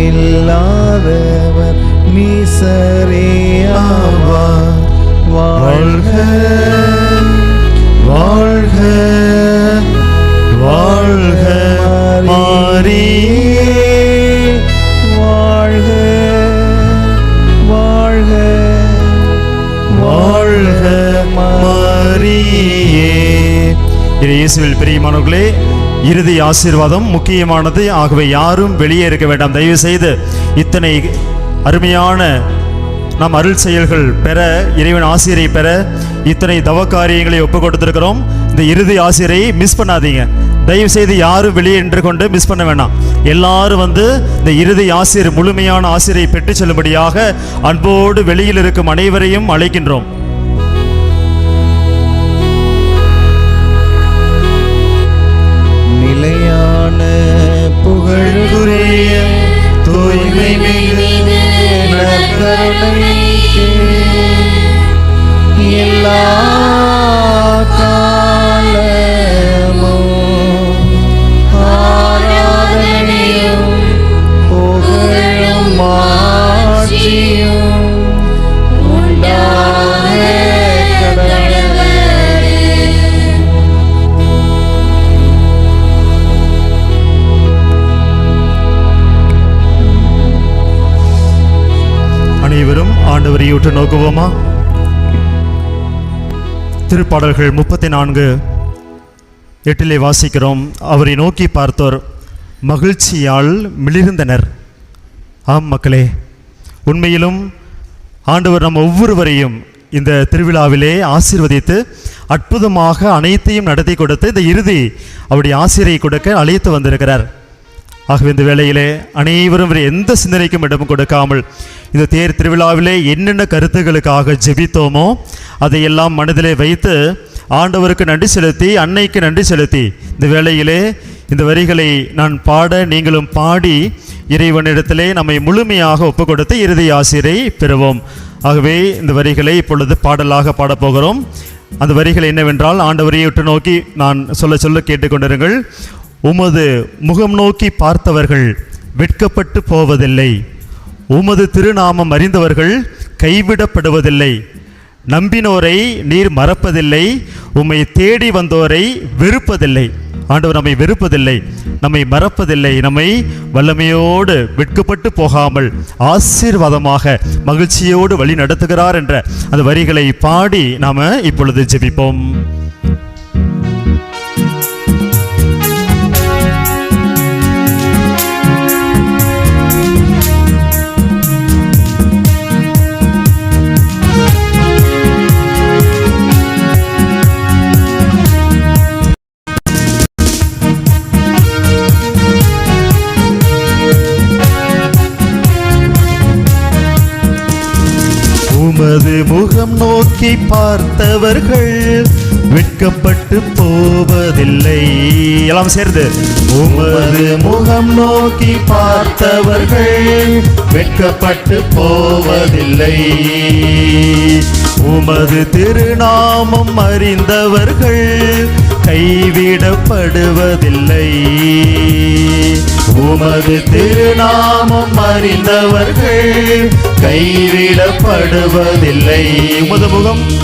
இல்லாதவர் நீசரேயாவார் வாழ்க வாழ்க வாழ்க மாரியே வாழ்க வாழ்க வாழ்க மாறியே. இயேசுவில் பிரியமானவர்களே இறுதி ஆசீர்வாதம் முக்கியமானது. ஆகவே யாரும் வெளியே இருக்க வேண்டாம். தயவு செய்து இத்தனை அருமையான நாம் அருள் செயல்கள் பெற இறைவன் ஆசிரியரை பெற இத்தனை தவ காரியங்களை ஒப்பு கொடுத்திருக்கிறோம் இந்த இறுதி ஆசிரியரை மிஸ் பண்ணாதீங்க. தயவு செய்து யாரும் வெளியே நின்று கொண்டு மிஸ் பண்ண வேண்டாம் எல்லாரும் வந்து இந்த இறுதி ஆசிரியர் முழுமையான ஆசிரியை பெற்றுச் செல்லும்படியாக அன்போடு வெளியில் இருக்கும் அனைவரையும் அழைக்கின்றோம். திருப்பாடல்கள் முப்பத்தி நான்கு எட்டிலே வாசிக்கிறோம் அவரை நோக்கி பார்த்தோர் மகிழ்ச்சியால் மிளிர்ந்தனர். ஆம் மக்களே உண்மையிலும் ஆண்டவர் நம் ஒவ்வொருவரையும் இந்த திருவிழாவிலே ஆசீர்வதித்து அற்புதமாக அனைத்தையும் நடத்தி கொடுத்து இந்த இறுதி அவருடைய ஆசிரியை கொடுக்க அழைத்து வந்திருக்கிறார். ஆகவே இந்த வேளையிலே அனைவரும் எந்த சிந்தனைக்கும் இடம் கொடுக்காமல் இந்த தேர் திருவிழாவிலே என்னென்ன கருத்துக்களுக்காக ஜெபித்தோமோ அதையெல்லாம் மனதிலே வைத்து ஆண்டவருக்கு நன்றி செலுத்தி அன்னைக்கு நன்றி செலுத்தி இந்த வேளையிலே இந்த வரிகளை நான் பாட நீங்களும் பாடி இறைவனிடத்திலே நம்மை முழுமையாக ஒப்பு கொடுத்து இறுதி ஆசிரியை பெறுவோம். ஆகவே இந்த வரிகளை இப்பொழுது பாடலாக பாடப்போகிறோம். அந்த வரிகள் என்னவென்றால் ஆண்டவரையை விட்டு நோக்கி நான் சொல்ல சொல்ல கேட்டுக்கொண்டிருங்கள். உமது முகம் நோக்கி பார்த்தவர்கள் வெட்கப்பட்டு போவதில்லை. உமது திருநாமம் அறிந்தவர்கள் கைவிடப்படுவதில்லை. நம்பினோரை நீர் மறப்பதில்லை. உம்மை தேடி வந்தோரை வெறுப்பதில்லை. ஆண்டவர் நம்மை வெறுப்பதில்லை நம்மை மறப்பதில்லை நம்மை வல்லமையோடு வெட்கப்பட்டு போகாமல் ஆசீர்வாதமாக மகிழ்ச்சியோடு வழி நடத்துகிறார் என்ற அந்த வரிகளை பாடி நாம் இப்பொழுது ஜெபிப்போம். அவர்கள் வெட்கப்பட்டு போவதில்லை. எல்லாம் சேர்ந்து உமது முகம் நோக்கி பார்த்தவர்கள் வெட்கப்பட்டு போவதில்லை. உமது திருநாமம் அறிந்தவர்கள் கைவிடப்படுவதில்லை. உமது திருநாமம் அறிந்தவர்கள் கைவிடப்படுவதில்லை. உமது முகம்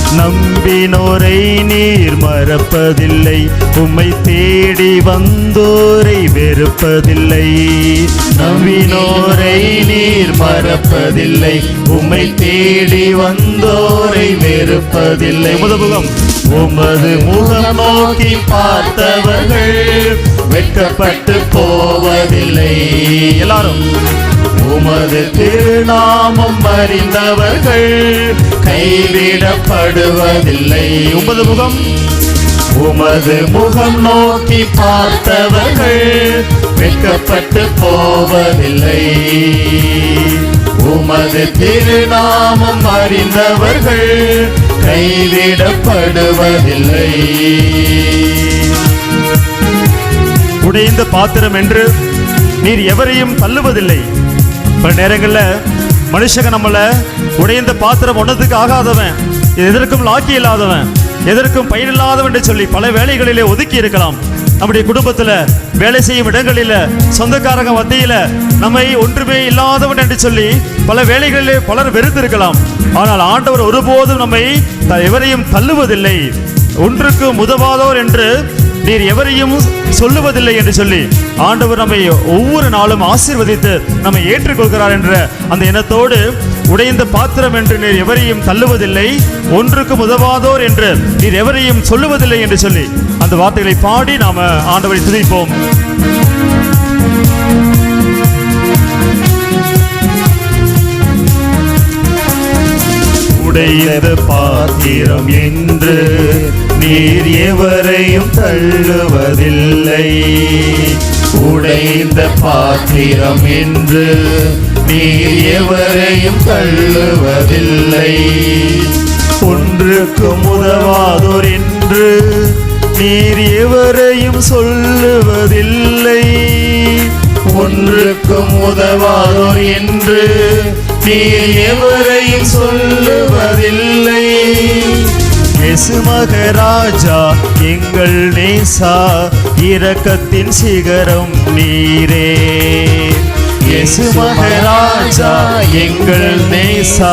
நம்பினோரை நீர் மறப்பதில்லை. உம்மை தேடி வந்தோரை வெறுப்பதில்லை. நம்பினோரை நீர் மறப்பதில்லை. உம்மை தேடி வந்தோரை வெறுப்பதில்லை. உமது முகம். உமது முகம் நோக்கி பார்த்தவர்கள் வெட்கப்பட்டு போவதில்லை. எல்லாரும். உமது திருநாமம் அறிந்தவர்கள் கைவிடப்படுவதில்லை. உமது முகம். உமது முகம் நோக்கி பார்த்தவர்கள் வெட்கப்பட்டு போவதில்லை. உமது திருநாமம் அறிந்தவர்கள் கைவிடப்படுவதில்லை. உடைந்த பாத்திரம் என்று நீர் எவரையும் தள்ளுவதில்லை. பல நேரங்களில் மனுஷங்க நம்மளை உடைந்த பாத்திரம் ஒன்றதுக்கு ஆகாதவன் எதற்கும் லாக்கி இல்லாதவன் எதற்கும் பயனில்லாதவன் என்று சொல்லி பல வேலைகளிலே ஒதுக்கி இருக்கலாம். நம்முடைய குடும்பத்தில் வேலை செய்யும் இடங்களில் சொந்தக்காரங்க மத்தியில் நம்மை ஒன்றுமே இல்லாதவன் என்று சொல்லி பல வேலைகளிலே பலர் வெறுத்திருக்கலாம். ஆனால் ஆண்டவர் ஒருபோதும் நம்மை எவரையும் தள்ளுவதில்லை. ஒன்றுக்கு உதவாதோர் என்று நீர் எவரையும் சொல்லுவதில்லை என்று சொல்லி ஆண்டவர் நம்மை ஒவ்வொரு நாளும் ஆசீர்வதித்து நம்மை ஏற்றுக்கொள்கிறார் என்ற அந்த எண்ணத்தோடு உடைந்த பாத்திரம் என்று நீர் எவரையும் தள்ளுவதில்லை ஒன்றுக்கு உதவாதோர் என்று நீர் எவரையும் சொல்லுவதில்லை என்று சொல்லி அந்த வார்த்தைகளை பாடி நாம ஆண்டவரை துதிப்போம். உடைந்த பாத்திரம் என்று நீர் எவரையும் தள்ளுவதில்லை. உடைந்த பாத்திரம் என்று நீர் எவரையும் தள்ளுவதில்லை. ஒன்றுக்கும் உதவாதோர் என்று நீர் எவரையும் சொல்லுவதில்லை. ஒன்றுக்கும் உதவாதோர் என்று நீர் எவரையும் சொல்லுவதில்லை. மகராஜா எங்கள் நேசா இரக்கத்தின் சிகரம் நீரே. இயேசு மகராஜா எங்கள் நேசா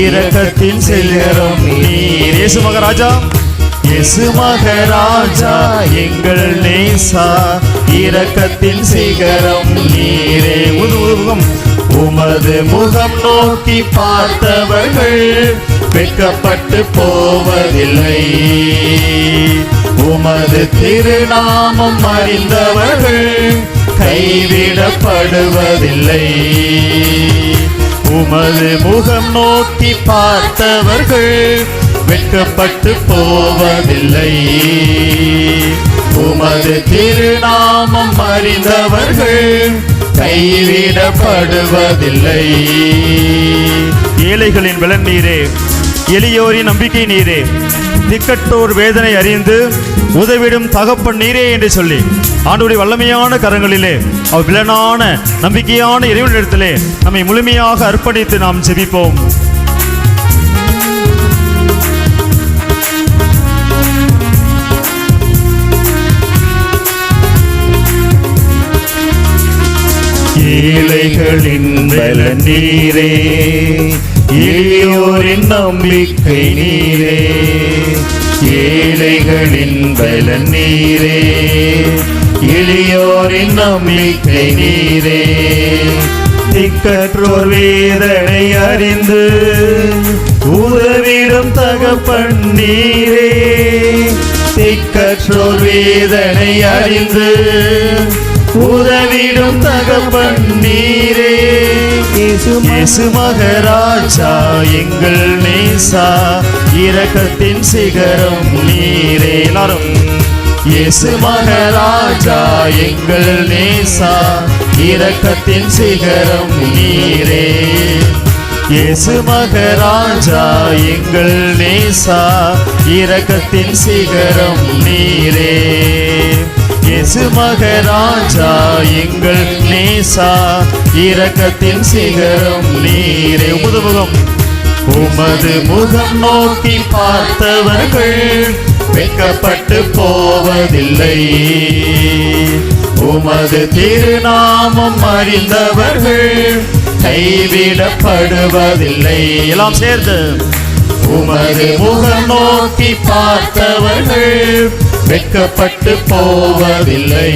இரக்கத்தின் சிகரம் நீர். இயேசு மகராஜா இயேசு மகராஜா எங்கள் நேசா இரக்கத்தின் சிகரம் நீரே. உது உமது முகம் நோக்கி பார்த்தவர்கள் வெட்கப்பட்டு போவதில்லை. உமது திருநாமம் அறிந்தவர்கள் கைவிடப்படுவதில்லை. உமது முகம் நோக்கி பார்த்தவர்கள் வெட்கப்பட்டு போவதில்லை. உமது திருநாமம் அறிந்தவர்கள் கைவிடப்படுவதில்லை. ஏழைகளின் விளநீரே எளியோரின் நம்பிக்கை நீரே திக்கட்டோர் வேதனை அறிந்து உதவிடும் தகப்பன் நீரே என்று சொல்லி ஆண்டுடைய வல்லமையான கரங்களிலே அவர் விலனான நம்பிக்கையான இறைவனிடத்திலே நம்மை முழுமையாக அர்ப்பணித்து நாம் ஜெபிப்போம். ஏழைகளின் பல நீரே எளியோரின் நம்பிக்கை நீரே. ஏழைகளின் பலன் நீரே எளியோரின் நம்பிக்கை நீரே. திக்கற்றோர் வேதனை அறிந்து உதவிடும் தகப்பன் நீரே. திக்கற்றோர் வேதனை அறிந்து உதவிடும் தகப்பன் நீரே. இயேசு மகராஜா எங்கள் நேசா. இரக்கத்தின் சிகரம் நீரே. எல்லாரும் இயேசு மகராஜா எங்கள் நேசா. இரக்கத்தின் சிகரம் நீரே. இயேசு மகராஜா எங்கள் நேசா. இரக்கத்தின் சிகரம் நீரே. இயேசு மகராஜா எங்கள் நேசா இரக்கத்தின் சிகரம் நீரே. உமது முகம் உமது முகம் நோக்கி பார்த்தவர்கள் வெட்கப்பட்டு போவதில்லை. உமது திருநாமம் அறிந்தவர்கள் கைவிடப்படுவதில்லை. எல்லாம் சேர்ந்து. உமது முகம் நோக்கி பார்த்தவர்கள் வெட்கப்பட்டு போவதில்லை.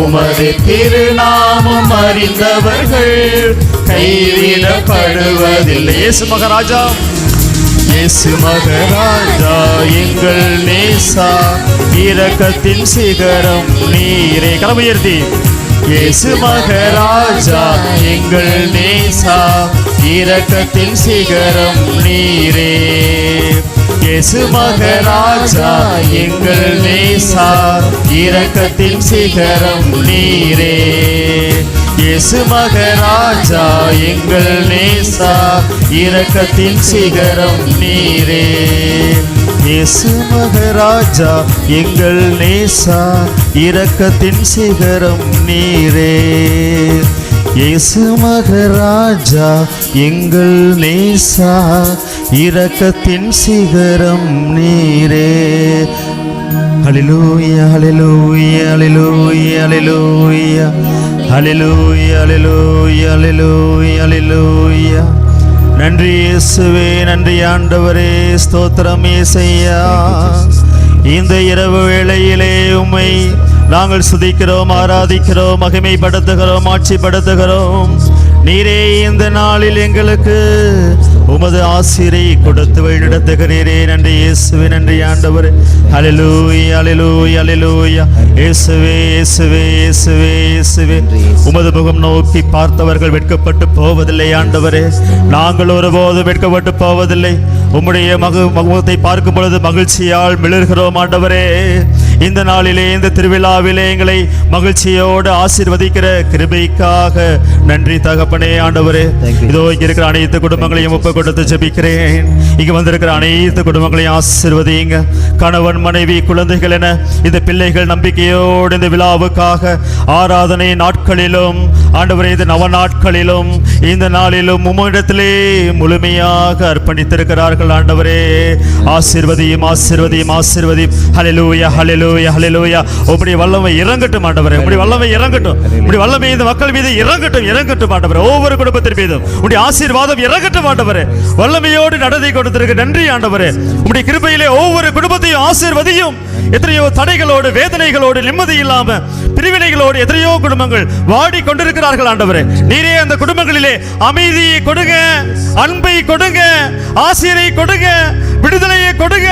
உமது திருநாமம் அறிந்தவர்கள் கைவிடப்படுவதில்லை. இயேசு மகராஜா. இயேசு மகராஜா எங்கள் நேசா இரக்கத்தின் சிகரம் நீரே கரமுயர்த்தி. இயேசு மகராஜா எங்கள் நேசா இரக்கத்தின் சிகரம் நீரே இயேசு மகராஜா எங்கள் நேசா இரக்கத்தின் சிகரம் நீரே. இயேசு மகராஜா எங்கள் நேசா இரக்கத்தின் சிகரம் நீரே. இயேசு மகராஜா எங்கள் நேசா இரக்கத்தின் சிகரம் நீரே. இயேசு மகராஜா எங்கள் நேசா இரக்கத்தின் சிகரம் நீரே. ஹalleluya ஹalleluya ஹalleluya ஹalleluya ஹalleluya ஹalleluya ஹalleluya ஹalleluya நன்றி இயேசுவே நன்றி ஆண்டவரே ஸ்தோத்திரம் இயேசையா இந்த இரவு வேளையிலே உம்மை நாங்கள் சுதிக்கிறோம் ஆராதிக்கிறோம் மகிமைப்படுத்துகிறோம் ஆட்சிப்படுத்துகிறோம். நீரே இந்த நாளில் எங்களுக்கு உமது ஆசிரியை கொடுத்து வழிநடத்துகிறீரே நன்றி இயேசுவே நன்றி ஆண்டவர். அலிலூய் அலிலூய் அலிலூயா இயேசுவே இயேசுவே இயேசுவே இயேசுவே. உமது முகம் நோக்கி பார்த்தவர்கள் வெட்கப்பட்டு போவதில்லை ஆண்டவரே. நாங்கள் ஒருபோதும் வெட்கப்பட்டு போவதில்லை. உம்முடைய மகு முகத்தை பார்க்கும் பொழுது மகிழ்ச்சியால் மிளர்கிறோம் ஆண்டவரே. இந்த நாளிலே இந்த திருவிழாவிலே எங்களை மகிழ்ச்சியோடு ஆசீர்வதிக்கிற கிருபைக்காக நன்றி தகப்பனே ஆண்டவரே. இதோ இருக்கிற அனைத்து குடும்பங்களையும் ஒப்பு கொடுத்து ஜெபிக்கிறேன். இங்க வந்திருக்கிற அனைத்து குடும்பங்களையும் ஆசீர்வதிங்க கணவன் மனைவி குழந்தைகள் என இந்த பிள்ளைகள் நம்பிக்கையோடு இந்த விழாவுக்காக ஆராதனை நாட்களிலும் ஆண்டவரை இந்த நவ நாட்களிலும் இந்த நாளிலும் உம்மிடத்திலே முழுமையாக அர்ப்பணித்திருக்கிறார்கள் ஆண்டவரே. ஆசிர்வதியும் ஆசிர்வதியும் ஆசிர்வதியும். ஹalleluya ஹalleluya ஹalleluya இப்படி வல்லமை இறங்கட்டும் ஆண்டவரே. இப்படி வல்லமை இறங்கட்டும். இப்படி வல்லமை இந்த மக்கள் மீது இறங்கட்டும் இறங்கட்டும் ஆண்டவரே. ஒவ்வொரு குடும்பத்தின் மீதும் உம்முடைய ஆசீர்வாதம் இறங்கட்டும் ஆண்டவரே. வல்லமையோடு நடத்தி கொடுத்திருக்க நன்றி ஆண்டவரே. உங்களுடைய கிருபையிலே ஒவ்வொரு குடும்பத்தையும் ஆசீர்வதியும். எத்தனையோ தடைகளோடு வேதனைகளோடு நிம்மதி இல்லாம பிரிவினைகளோடு எத்தனையோ குடும்பங்கள் வாடி கொண்டிருக்கிறார்கள் ஆண்டவரே. நீரே அந்த குடும்பங்களிலே அமைதியை கொடுங்க அன்பை கொடுங்க ஆசிரியரை கொடுங்க விடுதலையை கொடுங்க.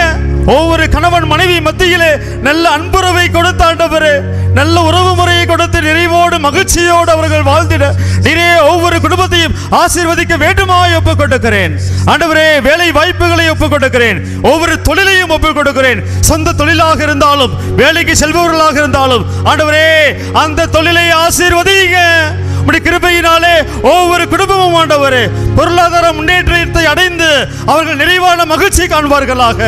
ஒவ்வொரு கணவன் மனைவி மத்தியிலே நல்ல அன்புறவை கொடுத்த ஆண்டவரே நல்ல உறவு முறையை கொடுத்து நிறைவோடு மகிழ்ச்சியோடு அவர்கள் வாழ்ந்திட. நீரே ஒவ்வொரு குடும்பத்தையும் ஆசீர்வதிக்க வேண்டுமாய் ஒப்புக் கொடுக்கிறேன் ஆண்டவரே வேலை வாய்ப்புகளை ஒப்புக் கொடுக்கிறேன் ஒவ்வொரு தொழிலையும் ஒப்புக் கொடுக்கிறேன் சொந்த தொழிலாக இருந்தாலும் வேலைக்கு செல்பவர்களாக இருந்தாலும் ஆண்டவரே அந்த தொழிலை ஆசீர்வதிங்க உடைய கிருபையினாலே ஒவ்வொரு குடும்பமும் ஆண்டவரே பொருளாதார முன்னேற்றத்தை அடைந்து அவர்கள் நிறைவான மகிழ்ச்சி காண்பார்களாக.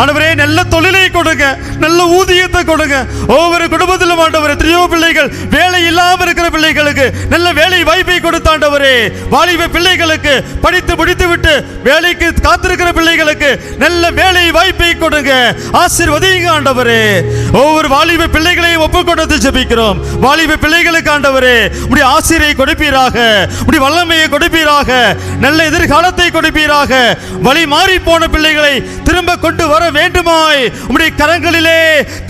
ஆண்டவரே நல்ல தொழிலை கொடுங்க நல்ல ஊதியத்தை கொடுங்க. ஒவ்வொரு குடும்பத்திலும் ஆண்டவர் எத்தனையோ பிள்ளைகள் வேலை இல்லாமல் இருக்கிற பிள்ளைகளுக்கு நல்ல வேலை வாய்ப்பை கொடுத்தாண்டவரே வாலிப பிள்ளைகளுக்கு படித்து முடித்து விட்டு வேலைக்கு காத்திருக்கிற பிள்ளைகளுக்கு நல்ல வேலை வாய்ப்பை கொடுங்க. ஆசீர்வதிங்க ஆண்டவரே. ஒவ்வொரு வாலிப பிள்ளைகளையும் ஒப்பு கொடுத்து ஜெபிக்கிறோம். வாலிப பிள்ளைகளுக்கு ஆண்டவரே உடைய ஆசிரியை கொடுப்பீராக. உடைய வல்லமையை கொடுப்பீராக. நல்ல எதிர்காலத்தை கொடுப்பீராக. வழி மாறி போன பிள்ளைகளை திரும்ப கொண்டு வர வேண்டுமாய். உடைய கரங்களிலே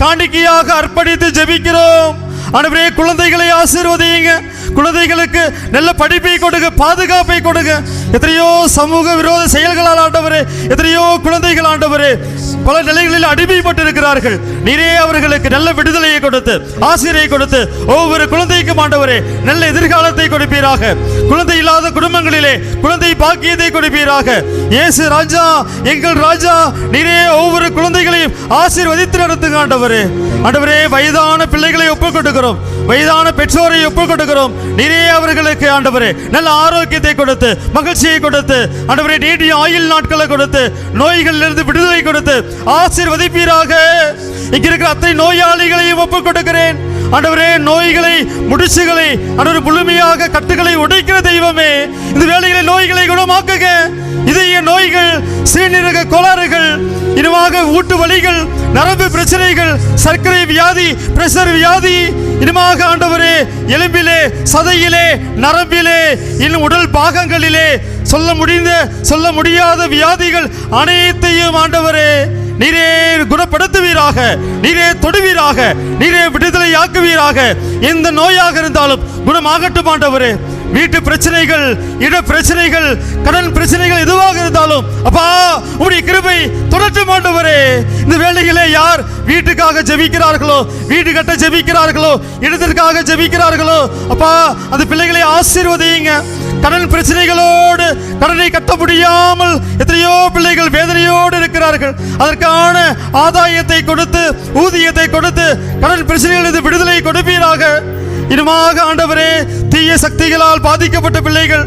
காணிக்கையாக அர்ப்பணித்து ஜெபிக்கிறோம். ஆண்டவரே குழந்தைகளை ஆசீர்வதிங்க குழந்தைகளுக்கு நல்ல படிப்பை கொடுங்க பாதுகாப்பை கொடுங்க. எத்தனையோ சமூக விரோத செயல்களால் ஆண்டவரே எத்தனையோ குழந்தைகள் ஆண்டவரே பல நிலைகளில் அடிமைப்பட்டு இருக்கிறார்கள் நீரே அவர்களுக்கு நல்ல விடுதலையை கொடுத்து ஆசிரியை கொடுத்து ஒவ்வொரு குழந்தைக்கும் ஆண்டவரே நல்ல எதிர்காலத்தை கொடுப்பீராக. குழந்தை இல்லாத குடும்பங்களிலே குழந்தை பாக்கியத்தை கொடுப்பீராக. இயேசு ராஜா எங்கள் ராஜா நீரே ஒவ்வொரு குழந்தைகளையும் ஆசீர்வதித்து நடத்துங்க ஆண்டவரே. ஆண்டவரே வயதான பிள்ளைகளை ஒப்புக் கொடுக்கிறோம். வயதான பெற்றோரை ஒப்புக் கொடுக்கிறோம். நீரே அவர்களுக்கு ஆண்டவரே நல்ல ஆரோக்கியத்தை கொடுத்து மகிழ்ச்சியை கொடுத்து ஆண்டவரே நீடிய ஆயுள் நாட்களை கொடுத்து நோய்களிலிருந்து விடுதலை கொடுத்து ஆசீர்வதிப்பீராக. இங்க இருக்கிற அத்தனை நோயாளிகளையும் ஒப்புக் கொடுக்கிறேன். ஆண்டவரே நோய்களை முடிச்சுகளை ஆண்டவரே முழுமையாக கட்டுகளை உடைக்கிற தெய்வமே இந்த வேலைகளை நோய்களை குணமாக்குக. இதய நோய்கள் சிறுநீரக கோளாறுகள் இனமாக ஊட்டு வலிகள் நரம்பு பிரச்சனைகள் சர்க்கரை வியாதி பிரஷர் வியாதி. இனமாக ஆண்டவரே எலும்பிலே சதையிலே நரம்பிலே இன்னும் உடல் பாகங்களிலே சொல்ல முடிந்த சொல்ல முடியாத வியாதிகள் அனைத்தையும் ஆண்டவரே நீரே குணப்படுத்துவீராக நீரே தொடுவீராக நீரே விடுதலை ஆக்குவீராக எந்த நோயாக இருந்தாலும் குணமாகட்டும் ஆண்டவரே. வீட்டு பிரச்சனைகள் இட பிரச்சனைகள் கடன் பிரச்சனைகள் எதுவாக இருந்தாலும் அப்பா உடைய கிருபை தொடர்ச்சி ஆண்டவரே. இந்த வேலையிலே யார் வீட்டுக்காக ஜெபிக்கிறார்களோ வீடு கட்ட ஜெபிக்கிறார்களோ இடத்திற்காக ஜெபிக்கிறார்களோ அப்பா அந்த பிள்ளைகளை ஆசீர்வதிங்க கடன் பிரச்சனைகளோடு கடனை கட்ட முடியாமல் எத்தனையோ பிள்ளைகள் வேதனையோடு இருக்கிறார்கள். அதற்கான ஆதாயத்தை கொடுத்து ஊதியத்தை கொடுத்து கடன் பிரச்சனைகளிலிருந்து விடுதலை கொடுப்பீராக. இனமாக ஆண்டவரே தீய சக்திகளால் பாதிக்கப்பட்ட பிள்ளைகள்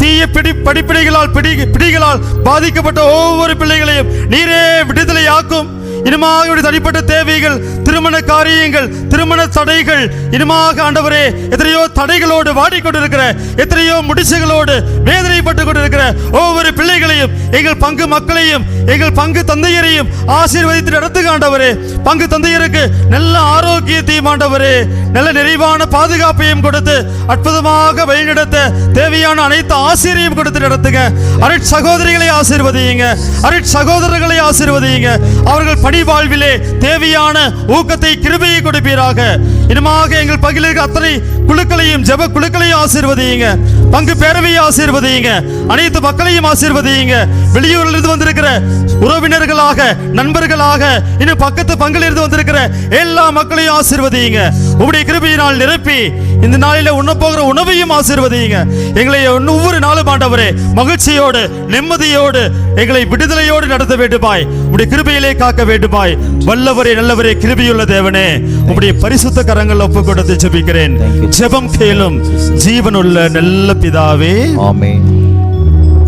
தீய பிடி படிப்பினைகளால் பிடி பிடிகளால் பாதிக்கப்பட்ட ஒவ்வொரு பிள்ளைகளையும் நீரே விடுதலையாக்கும். இனிமாக தனிப்பட்ட தேவைகள் திருமண காரியங்கள் திருமண தடைகள். இனமாக ஆண்டவரே எத்தனையோ தடைகளோடு வாடிக்கொண்டிருக்கிற எத்தனையோ முடிச்சுகளோடு வேதனைப்பட்டு கொண்டிருக்கிற ஒவ்வொரு பிள்ளைகளையும் எங்கள் பங்கு மக்களையும் எங்கள் பங்கு தந்தையரையும் ஆசீர்வதித்து நடத்துக ஆண்டவரே. பங்கு தந்தையருக்கு நல்ல ஆரோக்கியத்தையும் ஆண்டவரே நல்ல நிறைவான பாதுகாப்பையும் கொடுத்து அற்புதமாக வழிநடத்த தேவையான அனைத்து ஆசிரியையும் கொடுத்து நடத்துங்க அருட் சகோதரிகளை ஆசீர்வதியுங்க அருட் சகோதரர்களை ஆசீர்வதியுங்க. அவர்கள் பணி வாழ்விலே தேவையான ஊக்கத்தை கிருபையை கொடுப்பீராக. இனமாக எங்கள் பகிலுக்கு அத்தனை குழுக்களையும் ஜெப குழுக்களையும் ஆசீர்வதியுங்க. பங்கு பேரவையை ஆசீர்வதியுங்க. அனைத்து மக்களையும் ஆசீர்வதியுங்க. வெளியூரில் இருந்து வந்திருக்கிற உறவினர்களாக நண்பர்களாக இன்னும் பக்கத்து பங்கில் இருந்து வந்திருக்கிற எல்லா மக்களையும் ஆசீர்வதியுங்க. உங்களுடைய கிருபையினால் நிரப்பி இந்த நாளில உண்ண போகிற உணவையும் ஆசீர்வதியுங்க. எங்களை ஒவ்வொரு நாளும் ஆண்டவரே மகிழ்ச்சியோடு நிம்மதியோடு எங்களை விடுதலையோடு நடத்த வேண்டுமாய். உடைய கிருபையிலே காக்க வேண்டுமாய். வல்லவரே நல்லவரே கிருபையுள்ள தேவனே. உம்முடைய பரிசுத்த கரங்கள் ஒப்பு கொடுத்து ஜெபிக்கிறேன் ஜெபம் கேளும். ஜீவனுள்ள நல்ல பிதாவே ஆமென்.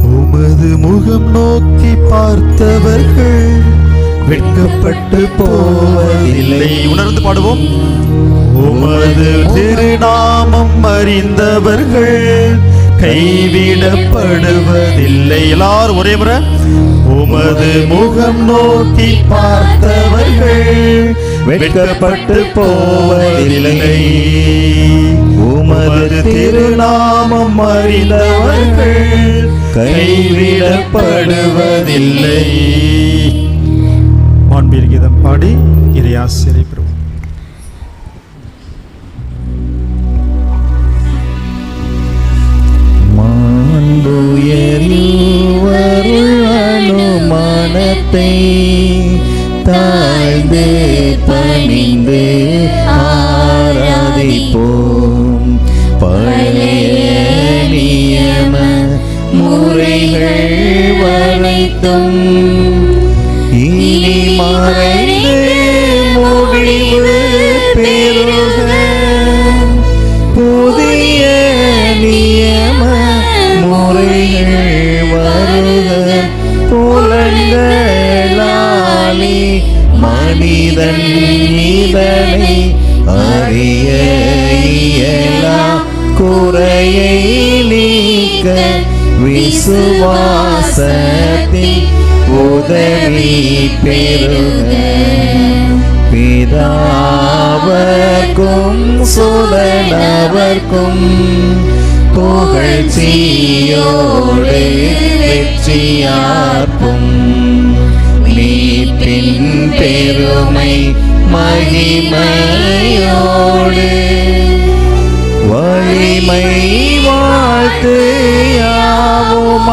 உமது முகம் நோக்கி பார்த்தவர்கள் வெட்கப்பட்டு போவதில்லை. உணர்ந்து பாடுவோம். உமது திருநாமம் அறிந்தவர்கள் கைவிடப்படுவதில்லை. எல்லாரும் ஒரே முறை. உமது முகம் நோக்கி பார்த்தவர்கள் வெட்கப்பட்டு போவதில்லை உமது திருநாமம் அறிந்தவர்கள் கைவிடப்படுவதில்லை. மாண்பீர் கீதம் பாடி இறையாசிரை பெறுவோம். அனுமானத்தை தாழ்ந்து பணிந்து ஆராதிப்போம். பழைய நியம முறைகள் வரைத்தும் இனி மறைந்து முடிவு பெறுக. மனிதன் இதனை அறிய இயலா குறையை நீக்க விசுவாசத்தின் உதவி பெருக பிதாவர்க்கும் சுதனவர்க்கும் புகழ்ச்சியோடு வெற்றியார்க்கும். பின் பெருமை மகிமையோடு. வலிமை வாழ்த்து யாவும்